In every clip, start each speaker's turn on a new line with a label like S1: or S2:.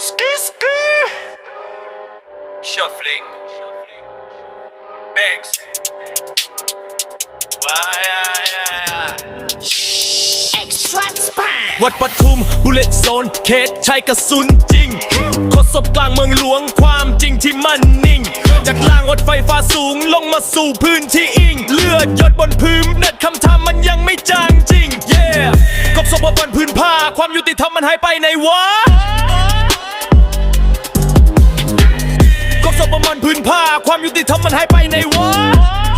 S1: Ski ski Shuffling Bangs Why
S2: Extra span
S3: วัดปทุมบุเลตโซนเขตใช้กระสุนจริงทดสอบกลางเมืองหลวงความจริงที่มันนิ่ง จากล่างรถไฟฟ้าสูงลงมาสู่พื้นที่อิง เลือดหยดบนพื้นเน็ตคำทำมันยังไม่จางจริง เย่กบศพบนพื้นผ้าความยุติธรรมมันหายไปในวะ ผ้า ความยุติธรรมมันหายไปในวัด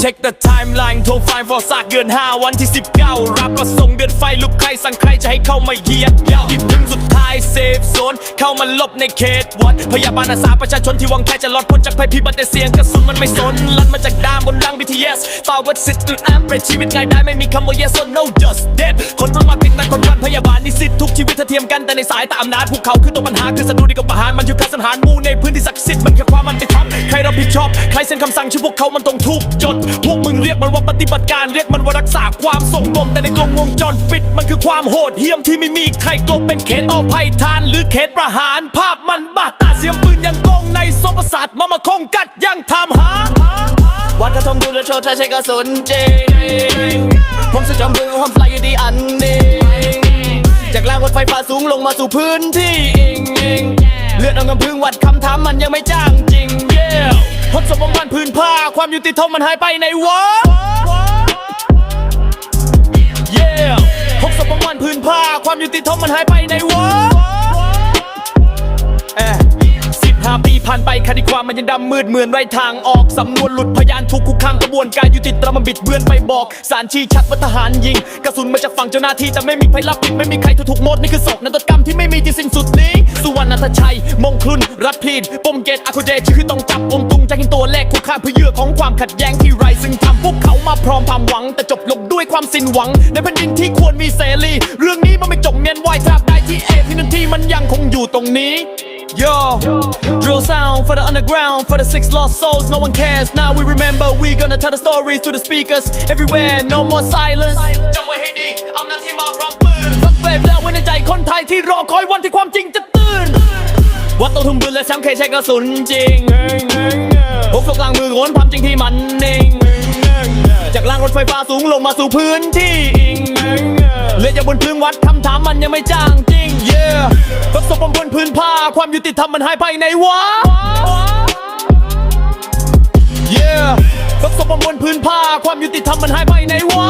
S3: เช็ค the timeline โทรไฟล์ฟอร์ซากเดือน 5 วันที่ 19 รับก็ส่งเดือนไฟลุกใครสั่งใครจะให้เข้ามาเหยียดยาวหยิบถึงสุดท้ายเซฟโซน เข้ามาลบในเขตวัด พยาบาลอาสาประชาชนที่หวังแค่จะรอดพ้นจากภัยพิบัติแต่เสียงกระสุนมันไม่สนลั่นมาจากด้ามบนรัง BTS ฝ่าวัดสิทธิ์ตื่นอ้ามเป็นชีวิตง่ายได้ไม่มีคำว่า yes or no just dead คนรุ่นมาติดแต่คนรันพยาบาลนิสิตทุกชีวิตเท่าเทียมกันแต่ในสายตาอำนาจพวกเขาคือตัวปัญหาคือศัตรูดีกับประหารมันอยู่การสังหารมู่ในพื้นที่ศักดิ์สิทธิ์มันแค่ความมันติดท็อปใครรับผิดชอบใครเซ็นคำสั่งชื่อพวกเขามันต้องถูกจดพวกมึงเรียกมันว่าปฏิบัติการเรียกมันว่ารักษาความสงบแต่ในกลงวงจรปิดมันคือความโหดเหี้ยมที่ไม่มีใครกลบเป็นเขตอภัยทาน หรือเขตประหารภาพมันบาดตาเสียงปืนยังกองในสมประสาทมามาคงกัดยังทำหา
S2: วัดกระทงดูแลโชว์ไทยใช้กระสุนจริงผมสุดจำบึงผมฟลายอยู่ดีอันนี้จากล่างรถไฟฟ้าสูงลงมาสู่พื้นที่อิงเลือดเอากำพึ่งวัดคำถามมันยังไม่จ้างจริงเย้พบศพบนพื้นผ้า ความยุติธรรมมันหายไปในวะ
S3: เย่พกศพบนพื้นผ้า ความยุติธรรมมันหายไปในวะเอ๊ะสิบห้าปีผ่านไปคดีความมันยังดำมืดเหมือนไรทางออก สำนวนหลุดพยานถูกคุกคามกระบวนการยุติธรรมมันบิดเบือนไปบอกสารชี้ชัดว่าทหารยิง กระสุนมาจากฝั่งเจ้าหน้าที่แต่ไม่มีใครรับผิดไม่มีใครถูกถูกหมดนี่คือศพนันตกรรมที่ไม่มีที่สิ้นสุดนี้ สุวรรณัชัย คลุนรัฐพีดปมเกตอาคูเดชคือต้องจับองตุงจากหินตัวแรกคู่ข้ามเพื่อเหยื่อของความขัดแย้งที่ไรซึ่งทำพวกเขามาพร้อมความหวัง แต่จบลงด้วยความสิ้นหวัง ในแผ่นดินที่ควรมีเสรี เรื่องนี้มันไม่จบเมียนวายทราบได้ที่เอที่นั่นที่มันยังคงอยู่ตรงนี้ Yo, drill sound for the underground, for the six lost souls, no one cares. Now we remember, we gonna tell the stories to the speakers everywhere, no more silence. จำไว้ให้ดีเอาหน้าที่มาพร้อมปืนสักเฟบแล้วไว้ในใจคนไทยที่รอคอยวันที่ความจริงจะตื่น วัดต้องทุ่มบุญและแชมป์เคยใช้กระสุนจริงพกตกลางมือโขนความจริงที่มันนิ่งจากล่างรถไฟฟ้าสูงลงมาสู่พื้นที่อิงเลือดจากบนพื้นวัดคำถามมันยังไม่จางจริง yeah พบศพบนพื้นผ้าความยุติธรรมมันหายไปในวะ yeah พบศพบนพื้นผ้าความยุติธรรมมันหายไปในวะ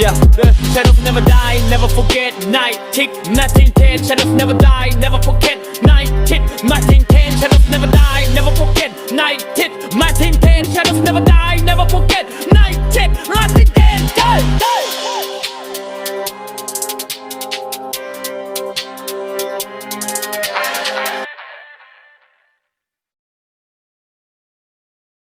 S3: Yeah, the shadows never die, never forget. Night tick, nothing ten. Shadows never die, never forget. Night tick, nothing